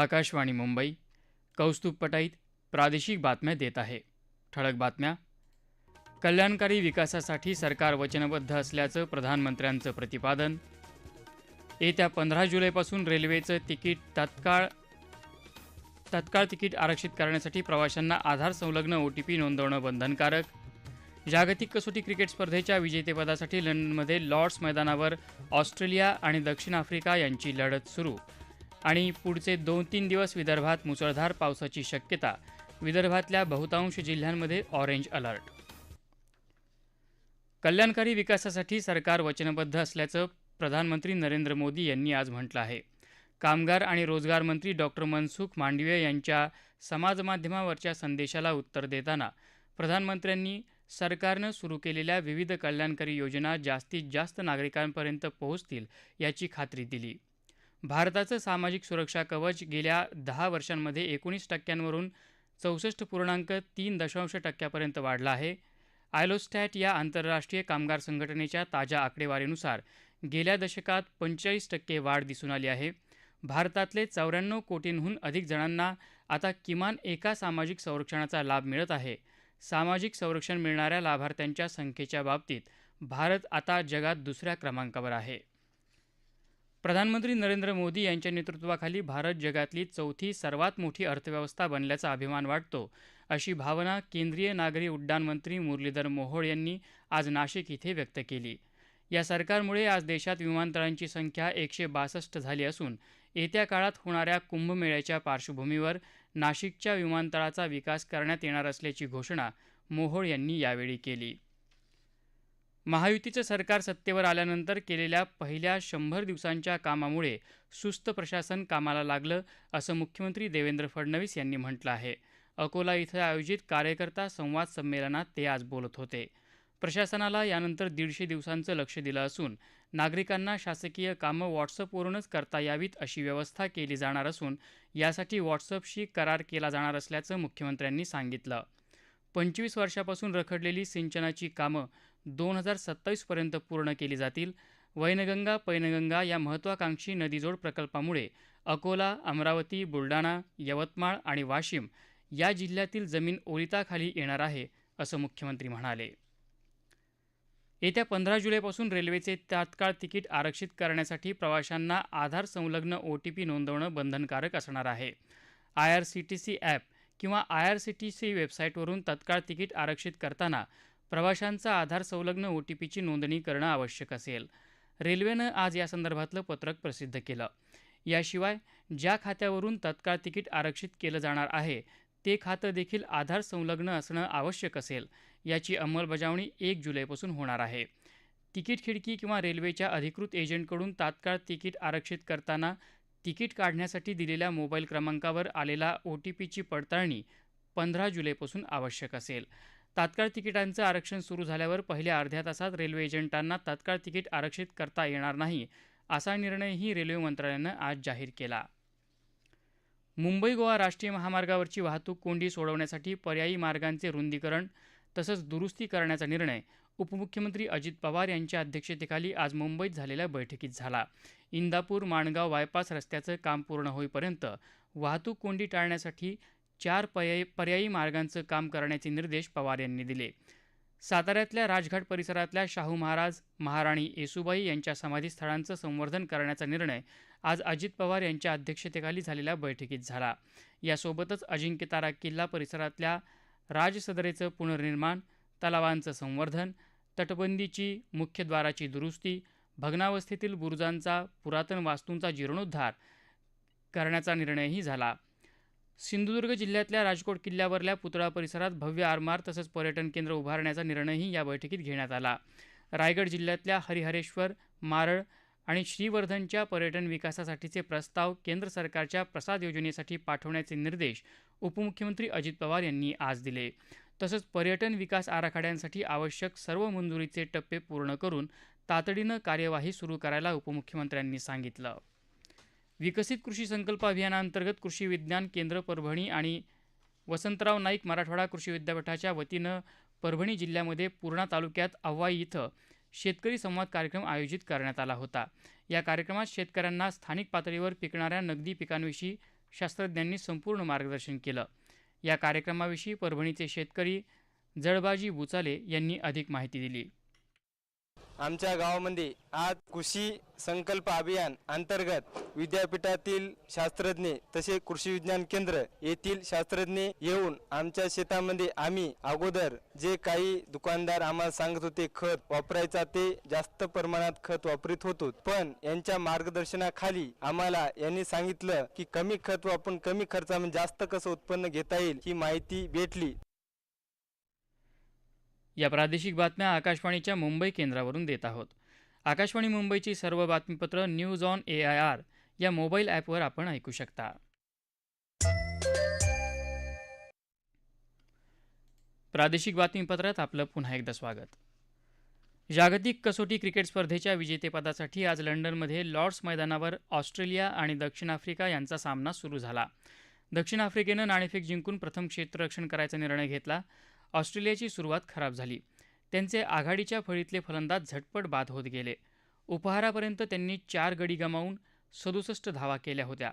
आकाशवाणी मुंबई कौस्तुभ पटाईत प्रादेशिक बातम्या देत आहे. ठळक बातम्या. कल्याणकारी विकासासाठी सरकार वचनबद्ध असल्याचं प्रधानमंत्र्यांचं प्रतिपादन. येत्या पंधरा जुलैपासून रेल्वेचं तिकीट तत्काळ तत्काळ तिकीट आरक्षित करण्यासाठी प्रवाशांना आधार संलग्न ओ टी पी नोंदवणं बंधनकारक. जागतिक कसोटी क्रिकेट स्पर्धेच्या विजेतेपदासाठी लंडनमध्ये लॉर्ड्स मैदानावर ऑस्ट्रेलिया आणि दक्षिण आफ्रिका यांची लढत सुरू. आणि पुढचे दोन तीन दिवस विदर्भात मुसळधार पावसाची शक्यता. विदर्भातल्या बहुतांश जिल्ह्यांमध्ये ऑरेंज अलर्ट. कल्याणकारी विकासासाठी सरकार वचनबद्ध असल्याचं प्रधानमंत्री नरेंद्र मोदी यांनी आज म्हटलं आहे. कामगार आणि रोजगार मंत्री डॉक्टर मनसुख मांडवीय यांच्या समाजमाध्यमावरच्या संदेशाला उत्तर देताना प्रधानमंत्र्यांनी सरकारनं सुरू केलेल्या विविध कल्याणकारी योजना जास्तीत जास्त नागरिकांपर्यंत पोहोचतील याची खात्री दिली. भारताचं सामाजिक सुरक्षा कवच गेल्या दहा वर्षांमध्ये एकोणीस टक्क्यांवरून चौसष्ट पूर्णांक तीन दशांश टक्क्यापर्यंत वाढला आहे. आयलोस्टॅट या आंतरराष्ट्रीय कामगार संघटनेच्या ताज्या आकडेवारीनुसार गेल्या दशकात पंचेचाळीस टक्के वाढ दिसून आली आहे. भारतातले चौऱ्याण्णव कोटींहून अधिक जणांना आता किमान एका सामाजिक संरक्षणाचा लाभ मिळत आहे. सामाजिक संरक्षण मिळणाऱ्या लाभार्थ्यांच्या संख्येच्या बाबतीत भारत आता जगात दुसऱ्या क्रमांकावर आहे. प्रधानमंत्री नरेंद्र मोदी यांच्या नेतृत्वाखाली भारत जगातली चौथी सर्वात मोठी अर्थव्यवस्था बनल्याचा अभिमान वाटतो अशी भावना केंद्रीय नागरी उड्डाण मंत्री मुरलीधर मोहोळ यांनी आज नाशिक इथे व्यक्त केली. या सरकारमुळे आज देशात विमानतळांची संख्या एकशे बासष्ट झाली असून येत्या काळात होणाऱ्या कुंभमेळ्याच्या पार्श्वभूमीवर नाशिकच्या विमानतळाचा विकास करण्यात येणार असल्याची घोषणा मोहोळ यांनी यावेळी केली. महायुतीचं सरकार सत्तेवर आल्यानंतर केलेल्या पहिल्या शंभर दिवसांच्या कामामुळे सुस्त प्रशासन कामाला लागलं असं मुख्यमंत्री देवेंद्र फडणवीस यांनी म्हटलं आहे. अकोला इथं आयोजित कार्यकर्ता संवाद संमेलनात ते आज बोलत होते. प्रशासनाला यानंतर दीडशे दिवसांचं लक्ष दिलं असून नागरिकांना शासकीय कामं व्हॉट्सअपवरूनच करता यावीत अशी व्यवस्था केली जाणार असून यासाठी व्हॉट्सअपशी करार केला जाणार असल्याचं मुख्यमंत्र्यांनी सांगितलं. पंचवीस वर्षापासून रखडलेली सिंचनाची कामं दोन हजार सत्तावीसपर्यंत पूर्ण केली जातील. वैनगंगा पैनगंगा या महत्त्वाकांक्षी नदीजोड प्रकल्पामुळे अकोला अमरावती बुलढाणा यवतमाळ आणि वाशिम या जिल्ह्यातील जमीन ओलिताखाली येणार आहे असं मुख्यमंत्री म्हणाले. येत्या पंधरा जुलैपासून रेल्वेचे तात्काळ तिकीट आरक्षित करण्यासाठी प्रवाशांना आधार संलग्न ओ टी पी नोंदवणं बंधनकारक असणार आहे. I R C T C app किंवा I R C T C वेबसाईटवरून तत्काळ तिकीट आरक्षित करताना प्रवाशांचा आधार संलग्न ओ टी पीची नोंदणी करणं आवश्यक असेल. रेल्वेनं आज यासंदर्भातलं पत्रक प्रसिद्ध केलं. याशिवाय ज्या खात्यावरून तत्काळ तिकीट आरक्षित केलं जाणार आहे ते खातं देखील आधार संलग्न असणं आवश्यक असेल याची अंमलबजावणी एक जुलैपासून होणार आहे. तिकीट खिडकी किंवा रेल्वेच्या अधिकृत एजंटकडून तात्काळ तिकीट आरक्षित करताना तिकीट काढण्यासाठी दिलेल्या मोबाईल क्रमांकावर आलेला ओ टी पीची पडताळणी पंधरा जुलैपासून आवश्यक असेल. तात्काळ तिकिटांचं आरक्षण सुरू झाल्यावर पहिल्या अर्ध्या तासात रेल्वे एजंटांना तात्काळ तिकीट आरक्षित करता येणार नाही असा निर्णयही रेल्वे मंत्रालयानं आज जाहीर केला. मुंबई गोवा राष्ट्रीय महामार्गावरची वाहतूक कोंडी सोडवण्यासाठी पर्यायी मार्गांचे रुंदीकरण तसंच दुरुस्ती करण्याचा निर्णय उपमुख्यमंत्री अजित पवार यांच्या अध्यक्षतेखाली आज मुंबईत झालेल्या बैठकीत झाला. इंदापूर माणगाव बायपास रस्त्याचं काम पूर्ण होईपर्यंत वाहतूक कोंडी टाळण्यासाठी चार पर्यायी पर्यायी मार्गांचं काम करण्याचे निर्देश पवार यांनी दिले. साताऱ्यातल्या राजघाट परिसरातल्या शाहू महाराज महाराणी येसुबाई यांच्या समाधीस्थळांचं संवर्धन करण्याचा निर्णय आज अजित पवार यांच्या अध्यक्षतेखाली झालेल्या बैठकीत झाला. यासोबतच अजिंक्यतारा किल्ला परिसरातल्या राजसदरेचं पुनर्निर्माण तलावांचं संवर्धन तटबंदीची मुख्यद्वाराची दुरुस्ती भग्नावस्थेतील बुरुजांचा पुरातन वास्तूंचा जीर्णोद्धार करण्याचा निर्णयही झाला. सिंधुदुर्ग जिल्ह्यातल्या राजकोट किल्ल्यावरल्या पुतळा परिसरात भव्य आरमार तसंच पर्यटन केंद्र उभारण्याचा निर्णयही या बैठकीत घेण्यात आला. रायगड जिल्ह्यातल्या हरिहरेश्वर मारळ आणि श्रीवर्धनच्या पर्यटन विकासासाठीचे प्रस्ताव केंद्र सरकारच्या प्रसाद योजनेसाठी पाठवण्याचे निर्देश उपमुख्यमंत्री अजित पवार यांनी आज दिले. तसंच पर्यटन विकास आराखड्यांसाठी आवश्यक सर्व मंजुरीचे टप्पे पूर्ण करून तातडीनं कार्यवाही सुरू करायला उपमुख्यमंत्र्यांनी सांगितलं. विकसित कृषी संकल्प अभियानांतर्गत कृषी विज्ञान केंद्र परभणी आणि वसंतराव नाईक मराठवाडा कृषी विद्यापीठाच्या वतीनं परभणी जिल्ह्यामध्ये पूर्णा तालुक्यात अव्वाई इथं शेतकरी संवाद कार्यक्रम आयोजित करण्यात आला होता. या कार्यक्रमात शेतकऱ्यांना स्थानिक पातळीवर पिकणाऱ्या नगदी पिकांविषयी शास्त्रज्ञांनी संपूर्ण मार्गदर्शन केलं. या कार्यक्रमाविषयी परभणीचे शेतकरी जळबाजी बुचाले यांनी अधिक माहिती दिली. आमच्या गावामध्ये आज कृषी संकल्प अभियान अंतर्गत विद्यापीठातील शास्त्रज्ञ तसे कृषी विज्ञान केंद्र येथील शास्त्रज्ञ येऊन आमच्या शेतामध्ये आम्ही अगोदर जे काही दुकानदार आम्हाला सांगत होते खत वापरायचा ते जास्त प्रमाणात खत वापरीत होतो. पण यांच्या मार्गदर्शनाखाली आम्हाला यांनी सांगितलं की कमी खत वापरून कमी खर्चामध्ये जास्त कसं उत्पन्न घेता येईल ही माहिती भेटली. या प्रादेशिक बातम्या आकाशवाणीच्या मुंबई केंद्रावरून देत आहोत. आकाशवाणी मुंबईची सर्व बातमीपत्र news on A I R या मोबाईल ॲपवर आपण ऐकू शकता. प्रादेशिक बातमीपत्रात आपलं पुन्हा एकदा स्वागत. जागतिक कसोटी क्रिकेट स्पर्धेच्या विजेतेपदासाठी आज लंडनमध्ये लॉर्ड्स मैदानावर ऑस्ट्रेलिया आणि दक्षिण आफ्रिका यांचा सामना सुरू झाला. दक्षिण आफ्रिकेनं नाणेफेक जिंकून प्रथम क्षेत्ररक्षण करायचा निर्णय घेतला. ऑस्ट्रेलियाची सुरुवात खराब झाली. त्यांचे आघाडीच्या फळीतले फलंदाज झटपट बाद होत गेले. उपहारापर्यंत त्यांनी चार गडी गमावून सदुसष्ट धावा केल्या होत्या.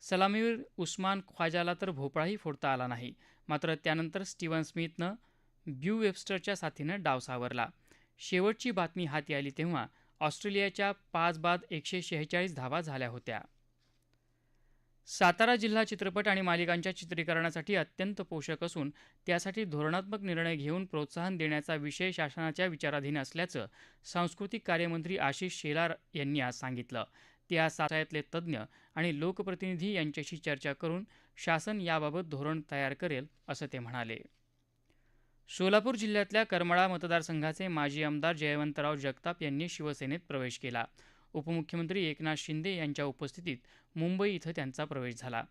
सलामीवीर उस्मान ख्वाजाला तर भोपळाही फोडता आला नाही. मात्र त्यानंतर स्टीवन स्मिथनं ब्यू वेबस्टरच्या साथीनं डाव सावरला. शेवटची बातमी हाती आली तेव्हा ऑस्ट्रेलियाच्या पाच बाद एकशे शेहेचाळीस धावा झाल्या होत्या. सातारा जिल्हा चित्रपट आणि मालिकांच्या चित्रीकरणासाठी अत्यंत पोषक असून त्यासाठी धोरणात्मक निर्णय घेऊन प्रोत्साहन देण्याचा विषय शासनाच्या विचाराधीन असल्याचं सांस्कृतिक कार्यमंत्री आशिष शेलार यांनी आज सांगितलं. ते आज साताऱ्यातले तज्ज्ञ आणि लोकप्रतिनिधी यांच्याशी चर्चा करून शासन याबाबत धोरण तयार करेल असं ते म्हणाले. सोलापूर जिल्ह्यातल्या करमाळा मतदारसंघाचे माजी आमदार जयवंतराव जगताप यांनी शिवसेनेत प्रवेश केला. उपमुख्यमंत्री एकनाथ शिंदे यांच्या उपस्थितीत मुंबई इथं त्यांचा प्रवेश झाला.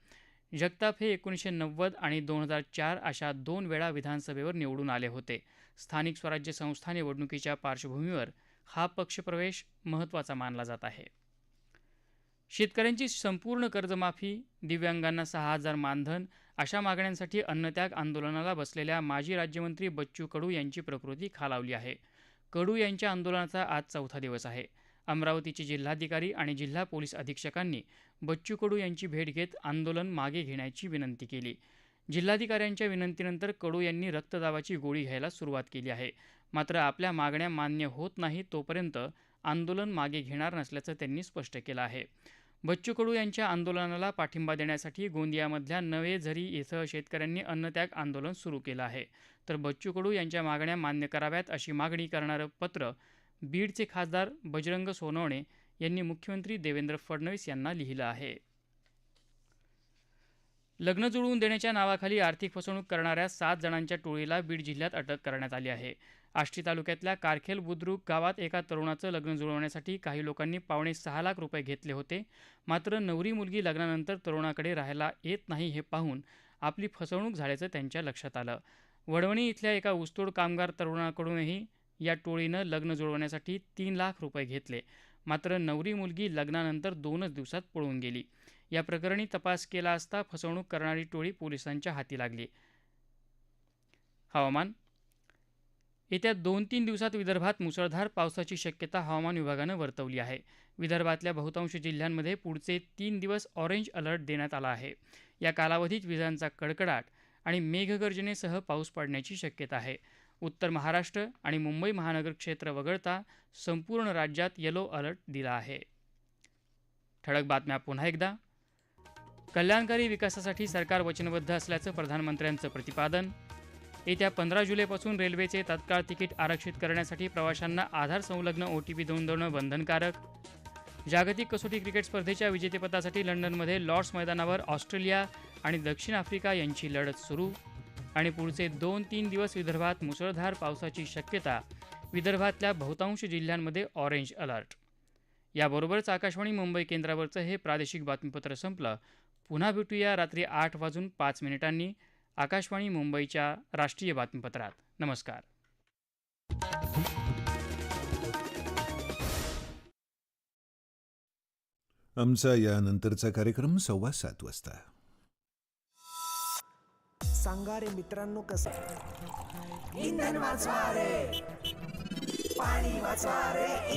जगताप हे एकोणीसशे नव्वद आणि दोन हजार चार अशा दोन वेळा विधानसभेवर निवडून आले होते. स्थानिक स्वराज्य संस्था निवडणुकीच्या पार्श्वभूमीवर हा पक्षप्रवेश महत्त्वाचा मानला जात आहे. शेतकऱ्यांची संपूर्ण कर्जमाफी दिव्यांगांना सहा हजार मानधन अशा मागण्यांसाठी अन्नत्याग आंदोलनाला बसलेल्या माजी राज्यमंत्री बच्चू कडू यांची प्रकृती खालावली आहे. कडू यांच्या आंदोलनाचा आज चौथा दिवस आहे. अमरावतीचे जिल्हाधिकारी आणि जिल्हा पोलीस अधीक्षकांनी बच्चू कडू यांची भेट घेत आंदोलन मागे घेण्याची विनंती केली. जिल्हाधिकाऱ्यांच्या विनंतीनंतर कडू यांनी रक्तदाबाची गोळी घ्यायला सुरुवात केली आहे. मात्र आपल्या मागण्या मान्य होत नाही तोपर्यंत आंदोलन मागे घेणार नसल्याचं त्यांनी स्पष्ट केलं आहे. बच्चू कडू यांच्या आंदोलनाला पाठिंबा देण्यासाठी गोंदियामधल्या नवे झरी इथं शेतकऱ्यांनी अन्नत्याग आंदोलन सुरू केलं आहे. तर बच्चू कडू यांच्या मागण्या मान्य कराव्यात अशी मागणी करणारं पत्र बीडचे खासदार बजरंग सोनवणे यांनी मुख्यमंत्री देवेंद्र फडणवीस यांना लिहिलं आहे. लग्न जुळवून देण्याच्या नावाखाली आर्थिक फसवणूक करणाऱ्या सात जणांच्या टोळीला बीड जिल्ह्यात अटक करण्यात आली आहे. आष्टी तालुक्यातल्या कारखेल बुद्रुक गावात एका तरुणाचं लग्न जुळवण्यासाठी काही लोकांनी पावणे सहा लाख रुपये घेतले होते. मात्र नवरी मुलगी लग्नानंतर तरुणाकडे राहायला येत नाही हे पाहून आपली फसवणूक झाल्याचं त्यांच्या लक्षात आलं. वडवणी इथल्या एका ऊसतोड कामगार तरुणाकडूनही या टोळीनं लग्न जुळवण्यासाठी तीन लाख रुपये घेतले. मात्र नवरी मुलगी लग्नानंतर दोनच दिवसात पळून गेली. या प्रकरणी तपास केला असता फसवणूक करणारी टोळी पोलिसांच्या हाती लागली. हवामान. येत्या दोन तीन दिवसात विदर्भात मुसळधार पावसाची शक्यता हवामान विभागानं वर्तवली आहे. विदर्भातल्या बहुतांश जिल्ह्यांमध्ये पुढचे तीन दिवस ऑरेंज अलर्ट देण्यात आला आहे. या कालावधीत विजांचा कडकडाट आणि मेघगर्जनेसह पाऊस पडण्याची शक्यता आहे. उत्तर महाराष्ट्र आणि मुंबई महानगर क्षेत्र वगळता संपूर्ण राज्यात येलो अलर्ट दिला आहे. ठळक बातम्या पुन्हा एकदा. कल्याणकारी विकासासाठी सरकार वचनबद्ध असल्याचं प्रधानमंत्र्यांचं प्रतिपादन. येत्या पंधरा जुलैपासून रेल्वेचे तत्काळ तिकीट आरक्षित करण्यासाठी प्रवाशांना आधार संलग्न ओ टी पी नोंदवणं बंधनकारक. जागतिक कसोटी क्रिकेट स्पर्धेच्या विजेतेपदासाठी लंडनमध्ये लॉर्ड्स मैदानावर ऑस्ट्रेलिया आणि दक्षिण आफ्रिका यांची लढत सुरू. आणि पुढचे दोन तीन दिवस विदर्भात मुसळधार पावसाची शक्यता विदर्भातल्या बहुतांश जिल्ह्यांमध्ये ऑरेंज अलर्ट. याबरोबरच आकाशवाणी मुंबई केंद्रावरचं हे प्रादेशिक बातमीपत्र संपलं. पुन्हा भेटूया रात्री आठ वाजून पाच मिनिटांनी आकाशवाणी मुंबईच्या राष्ट्रीय बातमीपत्रात. नमस्कार. आमचा यानंतरचा कार्यक्रम सव्वा सात वाजता. सांगा रे मित्रांनो कसं? इंधन वाचवा रे. पाणी वाचवा रे.